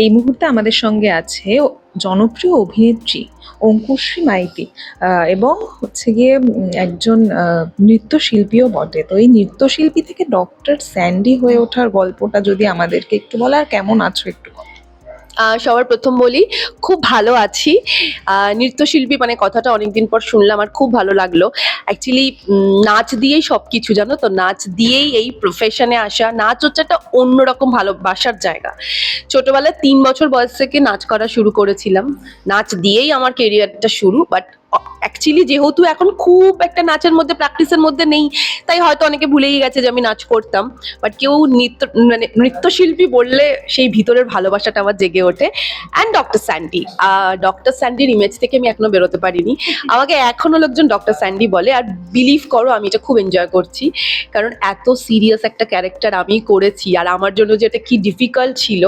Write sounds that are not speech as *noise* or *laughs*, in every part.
এই মুহূর্তে আমাদের সঙ্গে আছে জনপ্রিয় অভিনেত্রী অঙ্কুশ্রী মাইতি এবং হচ্ছে গিয়ে একজন নৃত্যশিল্পীও বটে। তো এই নৃত্যশিল্পী থেকে ডক্টর স্যান্ডি হয়ে ওঠার গল্পটা যদি আমাদেরকে একটু বলা, আর কেমন আছো একটু সবার প্রথম বলি, খুব ভালো আছি। নৃত্যশিল্পী মানে কথাটা অনেকদিন পর শুনলাম আর খুব ভালো লাগল। অ্যাকচুয়ালি নাচ দিয়েই সব কিছু জানো তো? নাচ দিয়েই এই প্রফেশনে আসা। নাচ হচ্ছে একটা অন্যরকম ভালোবাসার জায়গা। ছোটোবেলায় তিন বছর বয়স থেকে নাচ করা শুরু করেছিলাম। নাচ দিয়েই আমার কেরিয়ারটা শুরু বাট অ্যাকচুয়ালি যেহেতু এখন খুব একটা নাচের মধ্যে প্র্যাকটিসের মধ্যে নেই, তাই হয়তো অনেকে ভুলেই গেছে যে আমি নাচ করতাম। বাট কেউ নৃত্য মানে নৃত্যশিল্পী বললে সেই ভিতরের ভালোবাসাটা আমার জেগে ওঠে। অ্যান্ড ডক্টর স্যান্ডি ডক্টর স্যান্ডির ইমেজ থেকে আমি এখনও বেরোতে পারিনি। আমাকে এখনও লোকজন ডক্টর স্যান্ডি বলে। আর বিলিভ করো, আমি এটা খুব এনজয় করছি। কারণ এত সিরিয়াস একটা ক্যারেক্টার আমি করেছি। আর আমার জন্য যে এটা কি ডিফিকাল্ট ছিল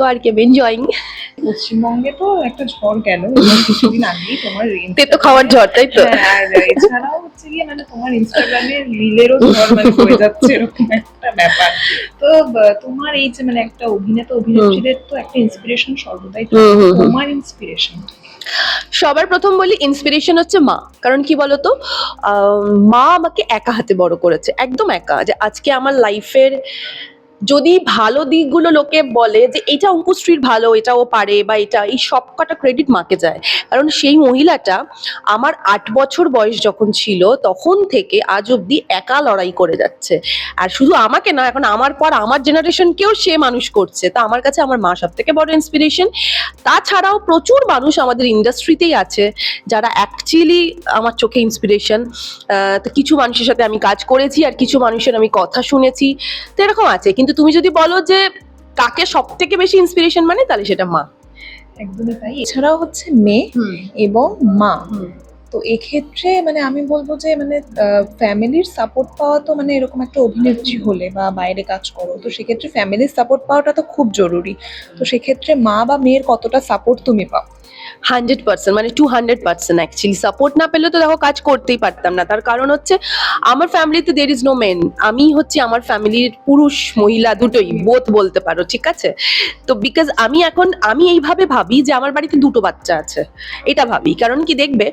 তো আর কি এনজয়িং পশ্চিমবঙ্গে তো একটা ঝড় গেল কিছুদিন আগেই তোমার তেতো খাওয়ার ঝড় তাই তো? হ্যাঁ, আর এছাড়াও হচ্ছে গিয়ে মানে তোমার ইনস্টাগ্রামে রিলেরও ঝড় মানে হয়ে যাচ্ছে এরকম একটা ব্যাপার। তো তোমার এই যে মানে একটা অভিনেতা অভিনেত্রীদের তো একটা ইন্সপিরেশন সর্বদাই। তোমার ইন্সপিরেশন সবার প্রথম বলি ইন্সপিরেশন হচ্ছে মা। কারণ কি বলতো? আহ, মা আমাকে একা হাতে বড় করেছে একদম একা। যে আজকে আমার লাইফের যদি ভালো দিকগুলো লোকে বলে যে এটা অঙ্কুশ্রীর ভালো এটা ও পারে বা এটা, এই সব কটা ক্রেডিট মাকে যায়। কারণ সেই মহিলাটা আমার আট বছর বয়স যখন ছিল, তখন থেকে আজ অব্দি একা লড়াই করে যাচ্ছে। আর শুধু আমাকে না, এখন আমার পর আমার জেনারেশনকেও সে মানুষ করছে। তা আমার কাছে আমার মা সব থেকে বড় ইন্সপিরেশন তাছাড়াও প্রচুর মানুষ আমাদের ইন্ডাস্ট্রিতেই আছে, যারা অ্যাকচুয়ালি আমার চোখে ইন্সপিরেশন তো কিছু মানুষের সাথে আমি কাজ করেছি আর কিছু মানুষের আমি কথা শুনেছি। তো এরকম আছে। কিন্তু তুমি যদি বলো যে কাকে সব থেকে বেশি ইন্সপিরেশন মানে তাহলে সেটা মা। একদমই তাই। এছাড়াও হচ্ছে মেয়ে এবং মা। তো এক্ষেত্রে মানে আমি বলব যে মানে ফ্যামিলির সাপোর্ট পাওয়া তো মানে এরকম একটা অভিনেত্রী হলে বা বাইরে কাজ করো, তো সেক্ষেত্রে ফ্যামিলির সাপোর্ট পাওয়াটা তো খুব জরুরি। তো সেক্ষেত্রে মা বা মেয়ের কতটা সাপোর্ট তুমি পাও? হান্ড্রেড পার্সেন্ট মানে two hundred percent actually support না পেলে তো দেখো কাজ করতেই পারতাম না। তার কারণ হচ্ছে আমার ফ্যামিলিতে দের ইজ নো মেন আমি হচ্ছে আমার ফ্যামিলির পুরুষ, মহিলা দুটোই বোধ বলতে পারো, ঠিক আছে? তো বিকজ আমি এখন, আমি এইভাবে ভাবি যে আমার বাড়িতে দুটো বাচ্চা আছে। এটা ভাবি। কারণ কি দেখবে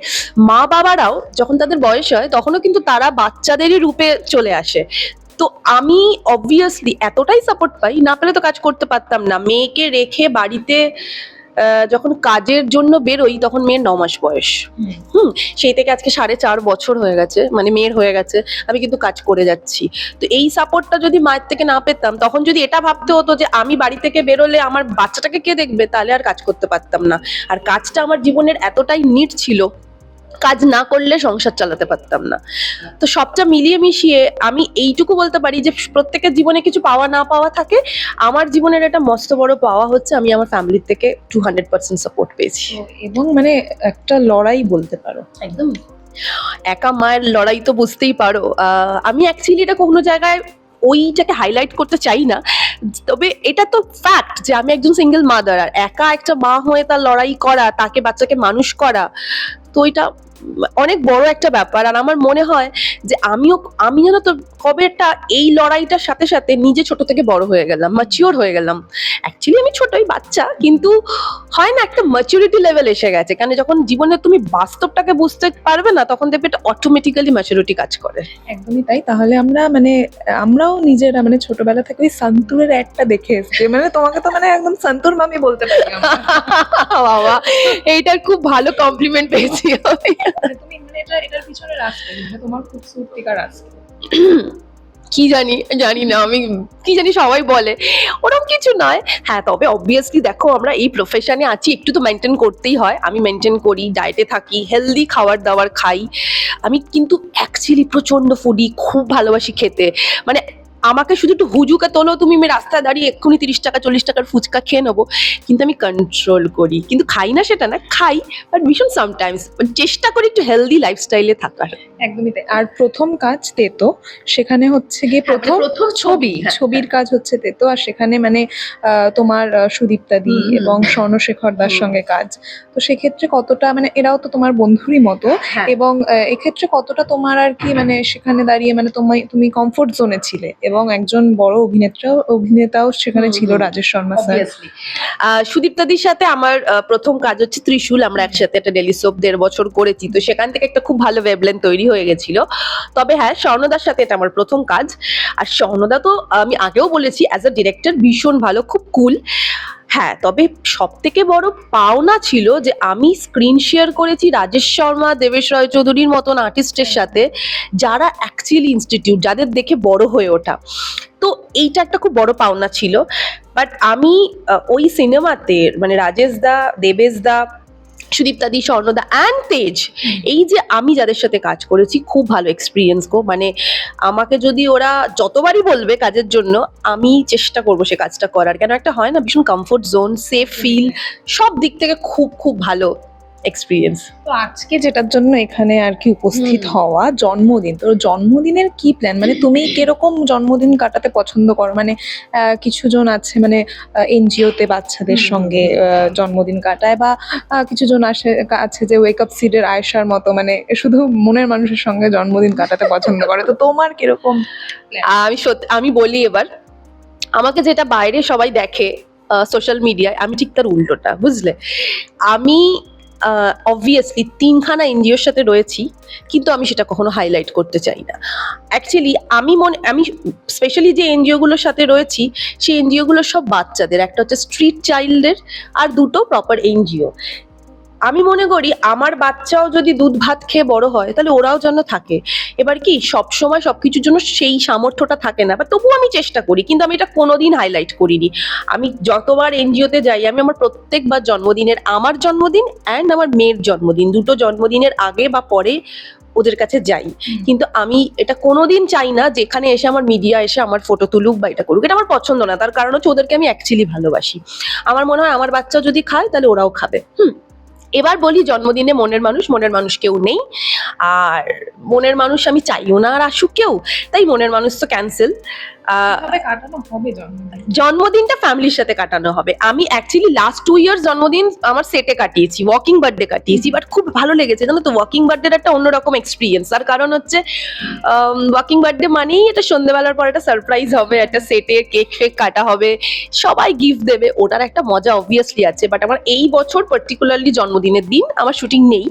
মা বাবারাও যখন তাদের বয়স হয়, তখনও কিন্তু তারা বাচ্চাদেরই রূপে চলে আসে। তো আমি অবভিয়াসলি এতটাই সাপোর্ট পাই, না পেলে তো কাজ করতে পারতাম না। মেয়েকে রেখে বাড়িতে যখন কাজের জন্য বেরোই, তখন মেয়ের ন মাস বয়স। হুম, সেই থেকে আজকে সাড়ে চার বছর হয়ে গেছে মানে মেয়ের হয়ে গেছে, আমি কিন্তু কাজ করে যাচ্ছি। তো এই সাপোর্টটা যদি মায়ের থেকে না পেতাম, তখন যদি এটা ভাবতে হতো যে আমি বাড়ি থেকে বেরোলে আমার বাচ্চাটাকে কে দেখবে, তাহলে আর কাজ করতে পারতাম না। আর কাজটা আমার জীবনের এতটাই নিট ছিল কাজ না করলে সংসার চালাতে পারতাম না। তো সবটা মিলিয়ে মিশিয়ে আমি এইটুকু বলতে পারি যে প্রত্যেকের জীবনে কিছু পাওয়া না পাওয়া থাকে। আমার জীবনের একটা মস্ত বড় পাওয়া হচ্ছে আমি আমার ফ্যামিলির থেকে টু হান্ড্রেড পার্সেন্ট সাপোর্ট পেয়েছি। এবং মানে একটা লড়াই বলতে পারো। একদম। একা মায়ের লড়াই তো বুঝতেই পারো। আহ, আমি অ্যাকচুয়ালি এটা কোনো জায়গায় ওইটাকে হাইলাইট করতে চাই না। তবে এটা তো ফ্যাক্ট যে আমি একজন সিঙ্গেল মাদার আর একা একটা মা হয়ে তার লড়াই করা তাকে বাচ্চাকে মানুষ করা তো এটা অনেক বড় একটা ব্যাপার। আর আমার মনে হয় যে আমিও আমি যেন তো কবে একটা এই লড়াইটার সাথে সাথে নিজে ছোট থেকে বড় হয়ে গেলাম ম্যাচিওর হয়ে গেলাম। অ্যাকচুয়ালি আমি ছোটই বাচ্চা কিন্তু হয় না একটা ম্যাচুরিটি লেভেল এসে গেছে। কারণ যখন জীবনে তুমি বাস্তবটাকে বুঝতে পারবে না তখন দেখবে এটা অটোমেটিক্যালি ম্যাচুরিটি কাজ করে। একদমই তাই। তাহলে আমরা মানে আমরাও নিজেরা মানে ছোটবেলা থেকে ওই সন্তুরের একটা দেখে এসছি। মানে তোমাকে তো মানে একদম সন্তুর মামি বলতে পারি *laughs* বাবা এইটার খুব ভালো কমপ্লিমেন্ট পেয়েছি আমি। তুমি মানে এটা, এটার পিছনে রাস্তা তোমার খুব সত্যিকার রাস্তা। কি জানি জানি না, আমি কি জানি সবাই বলে। ওরকম কিছু নয়। হ্যাঁ তবে অবভিয়াসলি দেখো, আমরা এই প্রফেশনে আছি, একটু তো মেনটেন করতেই হয়। আমি মেনটেন করি ডায়েটে থাকি হেলদি খাবার দাবার খাই। আমি কিন্তু অ্যাকচুয়ালি প্রচণ্ড ফুডি খুব ভালোবাসি খেতে। মানে আমাকে শুধু একটু হুজুকে তোলো তুমি আমি রাস্তায় দাঁড়িয়ে এক্ষুনি তিরিশ টাকা চল্লিশ টাকার ফুচকা খেয়ে নেব। কিন্তু আমি কন্ট্রোল করি। কিন্তু খাই না সেটা না খাই বাট ভীষণ সামটাইমস চেষ্টা করি একটু হেলদি লাইফস্টাইলে থাকার। একদমই তাই। আর প্রথম কাজ তেতো সেখানে হচ্ছে গিয়ে হ্যাঁ, প্রথম প্রথম ছবি হ্যাঁ, ছবির কাজ হচ্ছে তেতো আর সেখানে মানে তোমার সুদীপ্তা দি। এবং স্বর্ণশেখর দার সঙ্গে কাজ। তো সেক্ষেত্রে কতটা মানে এরাও তো তোমার বন্ধুরই মতো হ্যাঁ। এবং এক্ষেত্রে কতটা তোমার আর কি মানে সেখানে দাঁড়িয়ে মানে তোমায় তুমি কমফোর্ট জোনে ছিলে এবং এবং একজন বড় অভিনেত্রা অভিনেতাও সেখানে ছিল রাজেশ শর্মা স্যার। সুদীপ্তাদির সাথে আমার প্রথম কাজ হচ্ছে ত্রিশূল। আমরা একসাথে একটা ডেলি সোপ দেড় বছর করেছি। তো সেখান থেকে একটা খুব ভালো ওয়েবলেন তৈরি হয়ে গেছিল। তবে হ্যাঁ স্বর্ণদার সাথে এটা আমার প্রথম কাজ। আর স্বর্ণদা তো আমি আগেও বলেছি অ্যাজ আ ডিরেক্টর ভীষণ ভালো খুব কুল হ্যাঁ তবে সব থেকে বড় পাওনা ছিল যে আমি স্ক্রিন শেয়ার করেছি রাজেশ শর্মা, দেবেশ রায় চৌধুরীর মতন আর্টিস্টের সাথে, যারা অ্যাকচুয়ালি ইনস্টিটিউট যাদের দেখে বড় হয়ে ওঠা। তো এইটা একটা খুব বড় পাওনা ছিল। বাট আমি ওই সিনেমাতে মানে রাজেশ দা, দেবেশ দা সুদীপ্তাদি স্বর্ণদা অ্যান্ড তেজ, এই যে আমি যাদের সাথে কাজ করেছি, খুব ভালো এক্সপিরিয়েন্স গো। মানে আমাকে যদি ওরা যতবারই বলবে কাজের জন্য, আমি চেষ্টা করব সে কাজটা করার। কেন একটা হয় না, ভীষণ কমফোর্ট জোন সেফ ফিল সব দিক থেকে খুব খুব ভালো। এক্সপিরিয়েন্স তো আজকে যেটার জন্য এখানে আর কি উপস্থিত হওয়া জন্মদিন। তো জন্মদিনের কি প্ল্যান মানে তুমি কীরকম জন্মদিন কাটাতে পছন্দ করো? মানে আহ, কিছু জন আছে মানে এনজিওতে বাচ্চাদের সঙ্গে জন্মদিন কাটায় বা আহ, কিছু জন আসে আছে যে ওয়েক আপ সিডের আয়েশার মতো মানে শুধু মনের মানুষের সঙ্গে জন্মদিন কাটাতে পছন্দ করে। তো তোমার কীরকম আমি সত্যি আমি বলি এবার আমাকে যেটা বাইরে সবাই দেখে সোশ্যাল মিডিয়ায় আমি ঠিক তার উল্টোটা বুঝলে? আমি অবভিয়াসলি তিনখানা এনজিওর সাথে রয়েছি, কিন্তু আমি সেটা কখনো হাইলাইট করতে চাই না। অ্যাকচুয়ালি আমি মনে, আমি স্পেশালি যে এনজিওগুলোর সাথে রয়েছি, সেই এনজিওগুলো সব বাচ্চাদের, একটা হচ্ছে স্ট্রিট চাইল্ডের আর দুটো প্রপার এনজিও আমি মনে করি আমার বাচ্চাও যদি দুধ ভাত খেয়ে বড় হয় তাহলে ওরাও যেন থাকে। এবার কি সব সময় সবকিছুর জন্য সেই সামর্থ্যটা থাকে না বা তবুও আমি চেষ্টা করি কিন্তু আমি এটা কোনোদিন হাইলাইট করিনি। আমি যতবার এনজিওতে যাই আমি আমার প্রত্যেকবার জন্মদিনের আমার জন্মদিন অ্যান্ড আমার মেয়ের জন্মদিন দুটো জন্মদিনের আগে বা পরে ওদের কাছে যাই। কিন্তু আমি এটা কোনোদিন চাই না যেখানে এসে আমার মিডিয়া এসে আমার ফটো তুলুক বা এটা করুক। এটা আমার পছন্দ না তার কারণ হচ্ছে ওদেরকে আমি অ্যাকচুয়ালি ভালোবাসি। আমার মনে হয় আমার বাচ্চা যদি খায় তাহলে ওরাও খাবে। হুম। এবার বলি জন্মদিনে মনের মানুষ মনের মানুষ কেউ নেই। আর মনের মানুষ আমি চাইও না আর আসুক কেউ। তাই মনের মানুষ তো ক্যান্সেল জন্মদিনটা ফ্যামিলির সাথে কাটানো হবে। আমি অ্যাকচুয়ালি লাস্ট টু ইয়ার্স জন্মদিন আমার সেটে কাটিয়েছি ওয়াকিং বার্থডে কাটিয়েছি বাট খুব ভালো লেগেছে জানো তো ওয়াকিং বার্থডের একটা অন্যরকম এক্সপিরিয়েন্স তার কারণ হচ্ছে ওয়াকিং বার্থডে মানেই এটা সন্ধ্যেবেলার পর একটা সারপ্রাইজ হবে একটা সেটে কেক ফেক কাটা হবে সবাই গিফট দেবে ওটার একটা মজা অবভিয়াসলি আছে বাট আমার এই বছর পার্টিকুলারলি জন্মদিনের দিন আমার শুটিং নেই।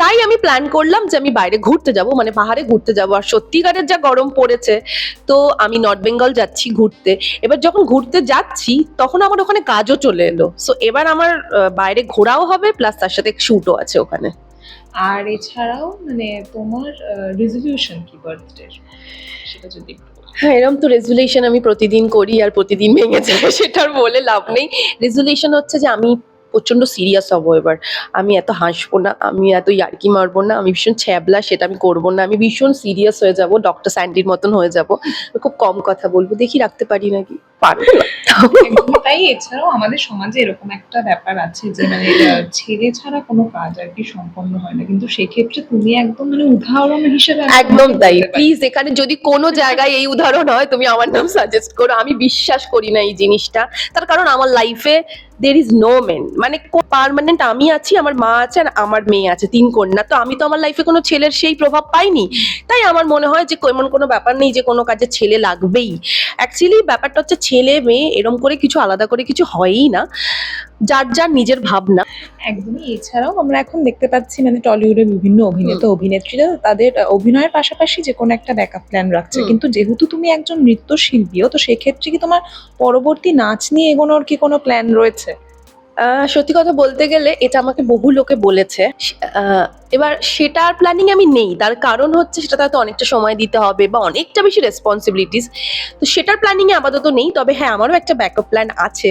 তাই আমি প্ল্যান করলাম যে আমি বাইরে ঘুরতে যাব মানে পাহাড়ে ঘুরতে যাব। আর সত্যিকারের যা গরম পড়েছে তো আমি নর্থ বেঙ্গল যাচ্ছি ঘুরতে। এবার যখন ঘুরতে যাচ্ছি তখন আমার ওখানে কাজও চলে এলো। সো এবার আমার বাইরে ঘোরাও হবে প্লাস তার সাথে শ্যুটও আছে ওখানে। আর এছাড়াও মানে তোমার রেজলিউশন কি বার্থডে সেটা যদি হ্যাঁ এরকম তো রেজুলেশন আমি প্রতিদিন করি আর প্রতিদিন ভেঙে যায় সেটার বলে লাভ নেই। রেজুলেশন হচ্ছে যে আমি প্রচণ্ড সিরিয়াস হব এবার। আমি এত হাসবো না আমি এত ইয়ার্কি মারবো না আমি ভীষণ ছ্যাবলা সেটা আমি করব না আমি ভীষণ সিরিয়াস হয়ে যাব ডক্টর স্যান্ডির মতন হয়ে যাব। খুব কম কথা বলব দেখি রাখতে পারি নাকি? পারব তাই এছাড়াও আমাদের সমাজে এরকম একটা ব্যাপার আছে যে মানে ছেলে ছাড়া কোনো কাজ আর কি সম্পন্ন হয় না। কিন্তু সেক্ষেত্রে তুমি একদম মানে উদাহরণ হিসেবে একদম তাই। প্লিজ এখানে যদি কোনো জায়গায় এই উদাহরণ হয় তুমি আমার নাম সাজেস্ট করো। আমি বিশ্বাস করি না এই জিনিসটা। তার কারণ আমার লাইফে দের ইজ নো মেন মানে পারমানেন্ট আমি আছি, আমার মা আছে আর আমার মেয়ে আছে, তিন কন্যা। তো আমি তো আমার লাইফে কোনো ছেলের সেই প্রভাব পাইনি। তাই আমার মনে হয় যে এমন কোনো ব্যাপার নেই যে কোনো কাজে ছেলে লাগবেই। অ্যাকচুয়ালি ব্যাপারটা হচ্ছে ছেলে মেয়ে এরম করে কিছু আলাদা করে কিছু হয়ই না। যার যার নিজের ভাবনা। একদমই এছাড়াও আমরা এখন দেখতে পাচ্ছি মানে টলিউডের বিভিন্ন অভিনেতা অভিনেত্রীরা তাদের অভিনয়ের পাশাপাশি যে কোনো একটা ব্যাকআপ প্ল্যান রাখছে। কিন্তু যেহেতু তুমি একজন নৃত্যশিল্পীও তো সেক্ষেত্রে কি তোমার পরবর্তী নাচ নিয়ে এগোনোর কি কোনো প্ল্যান রয়েছে? আহ, সত্যি কথা বলতে গেলে এটা আমাকে বহু লোকে বলেছে। এবার সেটার প্ল্যানিং আমি নেই। তার কারণ হচ্ছে সেটাতে হয়তো অনেকটা সময় দিতে হবে বা অনেকটা বেশি রেসপন্সিবিলিটিস তো সেটার প্ল্যানিং এ আপাতত নেই, তবে হ্যাঁ আমারও একটা ব্যাকআপ প্ল্যান আছে।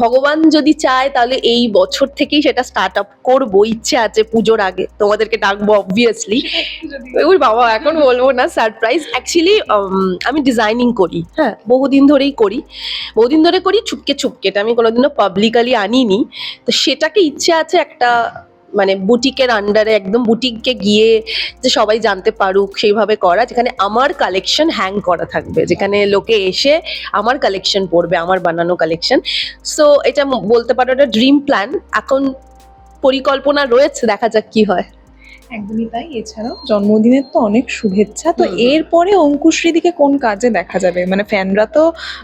ভগবান যদি চায় তাহলে এই বছর থেকেই সেটা স্টার্ট আপ করব। ইচ্ছে আছে পুজোর আগে। তোমাদেরকে ডাকবো অবভিয়াসলি ওই বাবা, এখন বলব না সারপ্রাইজ অ্যাকচুয়ালি আমি ডিজাইনিং করি। হ্যাঁ বহুদিন ধরেই করি। বহুদিন ধরে করি চুপকে চুপকে এটা আমি কোনোদিনও পাবলিকালি আনিনি। তো সেটাকে ইচ্ছে আছে একটা মানে বুটিকের আন্ডারে একদম বুটিককে গিয়ে যে সবাই জানতে পারুক সেইভাবে করা, যেখানে আমার কালেকশন হ্যাং করা থাকবে, যেখানে লোকে এসে আমার কালেকশন পড়বে, আমার বানানো কালেকশন সো এটা বলতে পারো একটা ড্রিম প্ল্যান এখন পরিকল্পনা রয়েছে, দেখা যাক কি হয়। একদমই তাই। এছাড়াও জন্মদিনের তো অনেক শুভেচ্ছা। তো। এরপরে অঙ্কুশ্রীদিকে কোন কাজে দেখা যাবে? মানে ফ্যানরা তো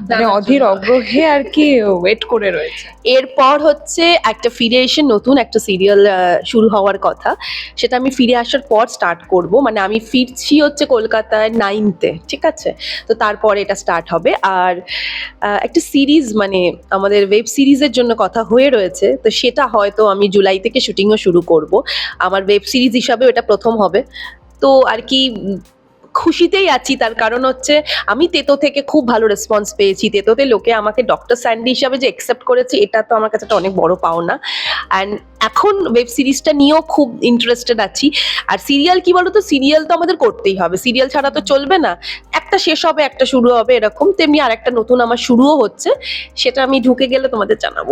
মানে অধীর অগ্রহে আর কি ওয়েট করে রয়েছে। এরপর হচ্ছে একটা ফিরে এসে নতুন একটা সিরিয়াল শুরু হওয়ার কথা। সেটা আমি ফিরে আসার পর স্টার্ট করব। মানে আমি ফিরছি হচ্ছে কলকাতায় নাইনতে ঠিক আছে? তো তারপরে এটা স্টার্ট হবে। আর একটা সিরিজ মানে আমাদের ওয়েব সিরিজের জন্য কথা হয়ে রয়েছে। তো সেটা হয়তো আমি জুলাই থেকে শুটিংও শুরু করব। আমার ওয়েব সিরিজ হিসাবেও এটা প্রথম হবে। তো আর কি খুশিতেই আছি, তার কারণ হচ্ছে আমি তেতো থেকে খুব ভালো রেসপন্স পেয়েছি। তেতোতে লোকে আমাকে ডক্টর স্যান্ডি হিসাবে যে অ্যাকসেপ্ট করেছে, এটা তো আমার কাছে একটা অনেক বড় পাওনা। অ্যান্ড এখন ওয়েব সিরিজটা নিয়েও খুব ইন্টারেস্টেড আছি। আর সিরিয়াল কি বলতো সিরিয়াল তো আমাদের করতেই হবে। সিরিয়াল ছাড়া তো চলবে না। একটা শেষ হবে, একটা শুরু হবে, এরকম। তেমনি আর একটা নতুন আমার শুরুও হচ্ছে। সেটা আমি ঢুকে গেলে তোমাদের জানাব।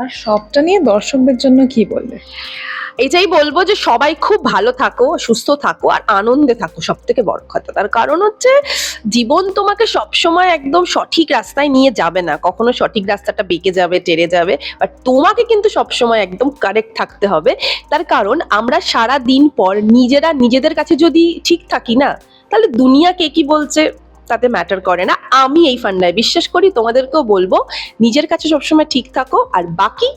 আর সবটা নিয়ে দর্শকদের জন্য কি বলবে? এটাই বলব যে সবাই খুব ভালো থাকো, সুস্থ থাকো আর আনন্দে থাকো সব থেকে বড় কথা। তার কারণ হচ্ছে জীবন তোমাকে সবসময় একদম সঠিক রাস্তায় নিয়ে যাবে না। কখনো সঠিক রাস্তাটা বেঁকে যাবে, টেরে যাবে বাট তোমাকে কিন্তু সবসময় একদম কারেক্ট থাকতে হবে। তার কারণ আমরা সারা দিন পর নিজেরা নিজেদের কাছে যদি ঠিক থাকি না, তাহলে দুনিয়া কে কি বলছে? তাতে ম্যাটার করে না। আমি এই ফান্ডায় বিশ্বাস করি, তোমাদেরকেও বলব, নিজের কাছে সবসময় ঠিক থাকো আর বাকি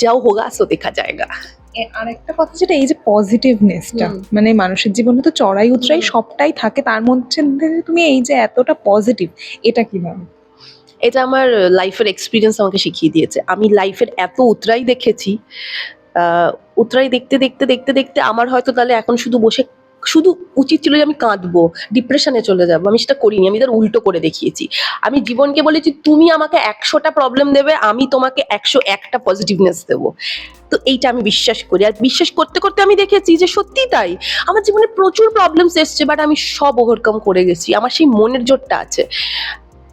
যাও হোগা সো দেখা জায়গা। আর একটা কথা যেটা এই যে পজিটিভনেসটা মানে মানুষের জীবনে তো চড়াই উতরাই সবটাই থাকে তার মধ্যে তুমি এই যে এতটা পজিটিভ এটা কীভাবে এটা আমার লাইফের এক্সপিরিয়েন্স আমাকে শিখিয়ে দিয়েছে। আমি লাইফের এত উতরাই দেখেছি আহ, উতরাই দেখতে দেখতে দেখতে দেখতে আমার হয়তো তাহলে এখন শুধু বসে শুধু উচিত ছিল যে আমি কাঁদবো ডিপ্রেশনে চলে যাব, আমি সেটা করিনি, আমি তার উল্টো করে দেখিয়েছি। আমি জীবনকে বলেছি, তুমি আমাকে একশোটা প্রবলেম দেবে, আমি তোমাকে একশো একটা পজিটিভনেস দেবো। তো এইটা আমি বিশ্বাস করি। আর বিশ্বাস করতে করতে আমি দেখেছি যে সত্যি তাই। আমার জীবনে প্রচুর প্রবলেমস এসছে বাট আমি সব ওভারকাম করে গেছি। আমার সেই মনের জোরটা আছে।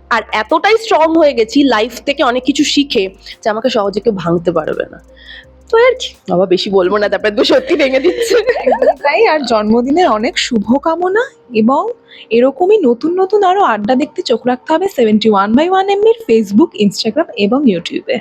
আর এতটাই স্ট্রং হয়ে গেছি লাইফ থেকে অনেক কিছু শিখে যে আমাকে সহজে কেউ ভাঙতে পারবে না। বাবা, বেশি বলব না, তারপরে তো সত্যি ভেঙে দিচ্ছে। তাই, আর জন্মদিনের অনেক শুভকামনা এবং এরকমই নতুন নতুন আরও আড্ডা দেখতে চোখ রাখতে হবে সেভেন্টি ওয়ান বাই ওয়ান এমবির ফেসবুক ইনস্টাগ্রাম এবং ইউটিউবে